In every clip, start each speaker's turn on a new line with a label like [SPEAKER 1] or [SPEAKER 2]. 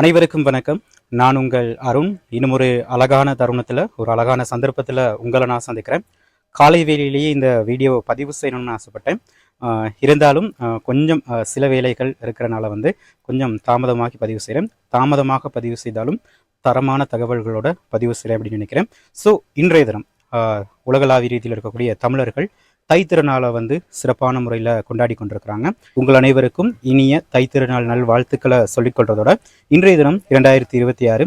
[SPEAKER 1] அனைவருக்கும் வணக்கம். நான் உங்கள் அருண். இன்னும் ஒரு அழகான தருணத்தில் ஒரு அழகான சந்தர்ப்பத்தில் உங்களை நான் சந்திக்கிறேன். காலை வேலையிலேயே இந்த வீடியோவை பதிவு செய்யணும்னு ஆசைப்பட்டேன். இருந்தாலும் கொஞ்சம் சில வேலைகள் இருக்கிறனால வந்து கொஞ்சம் தாமதமாகி பதிவு செய்கிறேன் தாமதமாக பதிவு செய்தாலும் தரமான தகவல்களோட பதிவு செய்கிறேன் அப்படின்னு நினைக்கிறேன். ஸோ இன்றைய தினம் உலகளாவிய ரீதியில் இருக்கக்கூடிய தமிழர்கள் தைத்திருநாளை வந்து சிறப்பான முறையில் கொண்டாடி கொண்டிருக்கிறாங்க. உங்கள் அனைவருக்கும் இனிய தைத்திருநாள் நல் வாழ்த்துக்களை சொல்லிக்கொள்றதோட இன்றைய தினம் இரண்டாயிரத்தி இருபத்தி ஆறு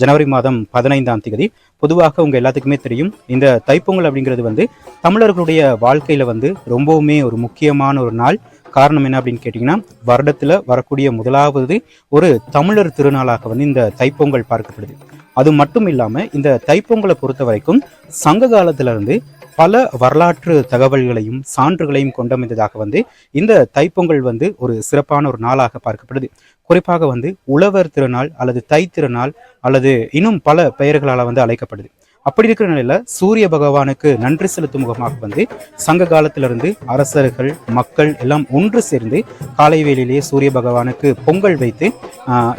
[SPEAKER 1] ஜனவரி மாதம் பதினைந்தாம் தேதி. பொதுவாக உங்கள் எல்லாத்துக்குமே தெரியும் இந்த தைப்பொங்கல் அப்படிங்கிறது வந்து தமிழர்களுடைய வாழ்க்கையில் வந்து ரொம்பவுமே ஒரு முக்கியமான ஒரு நாள். காரணம் என்ன அப்படின்னு கேட்டிங்கன்னா வருடத்தில் வரக்கூடிய முதலாவது ஒரு தமிழர் திருநாளாக வந்து இந்த தைப்பொங்கல் பார்க்கப்படுது. அது மட்டும் இல்லாமல் இந்த தைப்பொங்கலை பொறுத்த வரைக்கும் சங்க காலத்திலிருந்து பல வரலாற்று தகவல்களையும் சான்றுகளையும் கொண்டமைந்ததாக வந்து இந்த தைப்பொங்கல் வந்து ஒரு சிறப்பான ஒரு நாளாக பார்க்கப்படுது. குறிப்பாக வந்து உழவர் திருநாள் அல்லது தை திருநாள் அல்லது இன்னும் பல பெயர்களால் வந்து அழைக்கப்படுது. அப்படி இருக்கிற நிலையில சூரிய பகவானுக்கு நன்றி செலுத்தும் முகமாக வந்து சங்க காலத்திலிருந்து அரசர்கள் மக்கள் எல்லாம் ஒன்று சேர்ந்து காலை வேளையிலேயே சூரிய பகவானுக்கு பொங்கல் வைத்து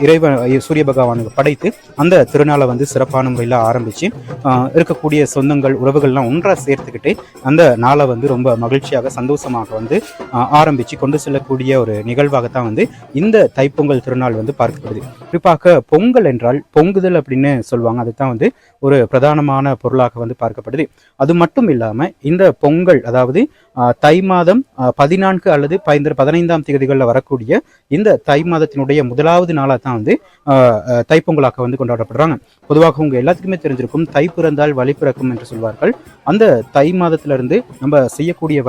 [SPEAKER 1] இறைவன் சூரிய பகவானுக்கு படைத்து அந்த திருநாளை வந்து சிறப்பான முறையில் ஆரம்பிச்சு இருக்கக்கூடிய சொந்தங்கள் உறவுகள்லாம் ஒன்றாக சேர்த்துக்கிட்டு அந்த நாளை வந்து ரொம்ப மகிழ்ச்சியாக சந்தோஷமாக வந்து ஆரம்பித்து ஆரம்பிச்சு கொண்டு செல்லக்கூடிய ஒரு நிகழ்வாகத்தான் வந்து இந்த தைப்பொங்கல் திருநாள் வந்து பார்க்கப்படுது. குறிப்பாக பொங்கல் என்றால் பொங்குதல் அப்படின்னு சொல்லுவாங்க. அதுதான் வந்து ஒரு பிரதானமாக முக்கியமான பொருளாக வந்து பார்க்கப்படுது. அது மட்டும் இல்லாமல் இந்த பொங்கல் அதாவது தை மாதம் பதினான்கு அல்லது பதினைந்து பதினைந்தாம் தேதிகளில் வரக்கூடிய இந்த தை மாதத்தினுடைய முதலாவது நாளாக தான் வந்து தைப்பொங்கலாக வந்து கொண்டாடப்படுறாங்க. பொதுவாக உங்க எல்லாத்துக்குமே தெரிஞ்சிருக்கும் தை பிறந்தால் வழி பிறக்கும் என்று சொல்வார்கள். அந்த தை மாதத்திலிருந்து நம்ம செய்யக்கூடிய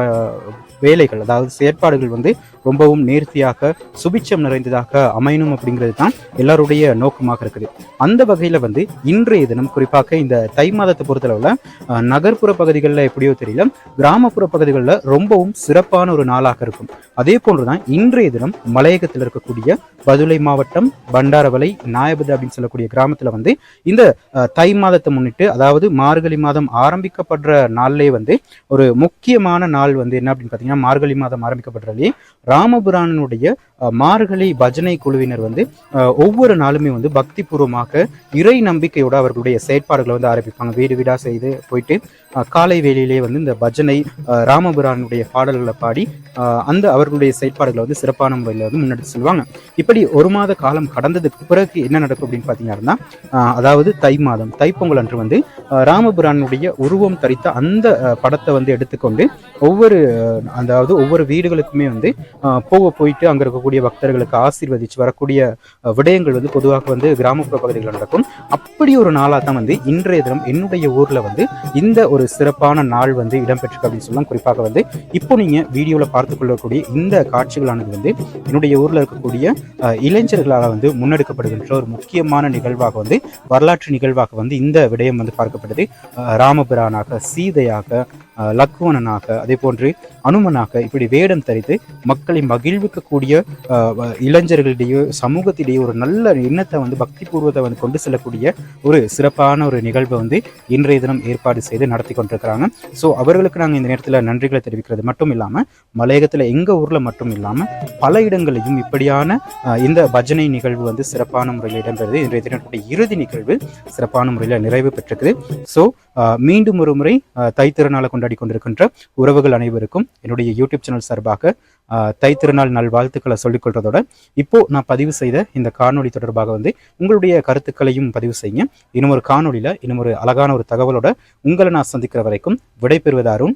[SPEAKER 1] வேலைகள் அதாவது செயற்பாடுகள் வந்து ரொம்பவும் நேர்த்தியாக சுபிச்சம் நிறைந்ததாக அமையணும் அப்படிங்கிறது தான் எல்லாருடைய நோக்கமாக இருக்குது. அந்த வகையில் வந்து இன்றைய தினம் குறிப்பாக இந்த தை மாதத்தை பொறுத்தளவில் நகர்ப்புற பகுதிகளில் எப்படியோ தெரியல கிராமப்புற பகுதிகளில் ரொம்பவும் சிறப்பான ஒரு நாளாக இருக்கும். அதே போன்றுதான் இன்றைய தினம் மலையகத்தில் இருக்கக்கூடிய பதுளை மாவட்டம் பண்டாரவலை நாயபதி அப்படின்னு சொல்லக்கூடிய கிராமத்தில் வந்து இந்த தை மாதத்தை முன்னிட்டு அதாவது மார்கழி மாதம் ஆரம்பிக்கப்படுற நாள்லே வந்து ஒரு முக்கியமான நாள் வந்து என்ன அப்படின்னு பார்த்தீங்கன்னா மார்கழி மாதம் ஆரம்பிக்கப்படுறதுலேயே ராமபுராணனுடைய மார்கழி பஜனை குழுவினர் வந்து ஒவ்வொரு நாளுமே வந்து பக்தி பூர்வமாக இறை நம்பிக்கையோட அவர்களுடைய செயற்பாடுகளை வந்து ஆரம்பிப்பாங்க. வீடு வீடா செய்து போயிட்டு காலை வேலையிலேயே வந்து இந்த பஜனை ராமபுர ராமபுரானுடைய பாடல்களை பாடி அந்த அவர்களுடைய செயற்பாடுகளை வந்து சிறப்பான முறையில் வந்து முன்னெடுத்து செல்வாங்க. இப்படி ஒரு மாத காலம் கடந்ததுக்கு பிறகு என்ன நடக்கும் அப்படின்னு பார்த்தீங்கன்னா அதாவது தை மாதம் தைப்பொங்கல் அன்று வந்து ராமபுரானுடைய உருவம் தரித்த அந்த படத்தை வந்து எடுத்துக்கொண்டு ஒவ்வொரு அதாவது ஒவ்வொரு வீடுகளுக்குமே வந்து போக போயிட்டு அங்கே இருக்கக்கூடிய பக்தர்களுக்கு ஆசீர்வதிச்சு வரக்கூடிய விடயங்கள் வந்து பொதுவாக வந்து கிராமப்புற பகுதிகளில் நடக்கும். அப்படி ஒரு நாளாக தான் வந்து இன்றைய தினம் என்னுடைய ஊரில் வந்து இந்த ஒரு சிறப்பான நாள் வந்து இடம்பெற்றிருக்கு அப்படின்னு சொல்லலாம். குறிப்பாக வந்து இப்போ நீங்கள் வீடியோவில் பார்த்து கொள்ளக்கூடிய இந்த காட்சிகளானது வந்து என்னுடைய ஊரில் இருக்கக்கூடிய இளைஞர்களால் வந்து முன்னெடுக்கப்படுகின்ற ஒரு முக்கியமான நிகழ்வாக வந்து வரலாற்று நிகழ்வாக வந்து இந்த விடயம் வந்து பார்க்கப்படுது ராமபிரானாக சீதையாக லக்வணனாக அதே போன்று அனுமனாக இப்படி வேடம் தரித்து மக்களை மகிழ்விக்கக்கூடிய இளைஞர்களிடையே சமூகத்திடையே ஒரு நல்ல எண்ணத்தை வந்து பக்தி பூர்வத்தை வந்து கொண்டு செல்லக்கூடிய ஒரு சிறப்பான ஒரு நிகழ்வை வந்து இன்றைய தினம் ஏற்பாடு செய்து நடத்தி கொண்டிருக்கிறாங்க. ஸோ அவர்களுக்கு நாங்கள் இந்த நேரத்தில் நன்றிகளை தெரிவிக்கிறது மட்டும் இல்லாமல் மலையகத்தில் எங்கள் ஊரில் மட்டும் இல்லாமல் பல இடங்களிலும் இப்படியான இந்த பஜனை நிகழ்வு வந்து சிறப்பான முறையில் இடம்பெறுது. இன்றைய தினத்துடைய இறுதி நிகழ்வு சிறப்பான முறையில் நிறைவு பெற்றிருக்குது. ஸோ மீண்டும் ஒரு முறை அஹ், கொண்டு கொண்டாடி கொண்டிருக்கின்ற உறவுகள் அனைவருக்கும் என்னுடைய யூடியூப் சேனல் சார்பாக தை திருநாள் நல் வாழ்த்துக்களை சொல்லிக்கொள்றதோட இப்போ நான் பதிவு செய்த இந்த காணொளி தொடர்பாக வந்து உங்களுடைய கருத்துக்களையும் பதிவு செய்யுங்க. இன்னும் ஒரு காணொலியில் இன்னும் ஒரு அழகான ஒரு தகவலோட உங்களை நான் சந்திக்கிற வரைக்கும் விடைபெறுவதாரும்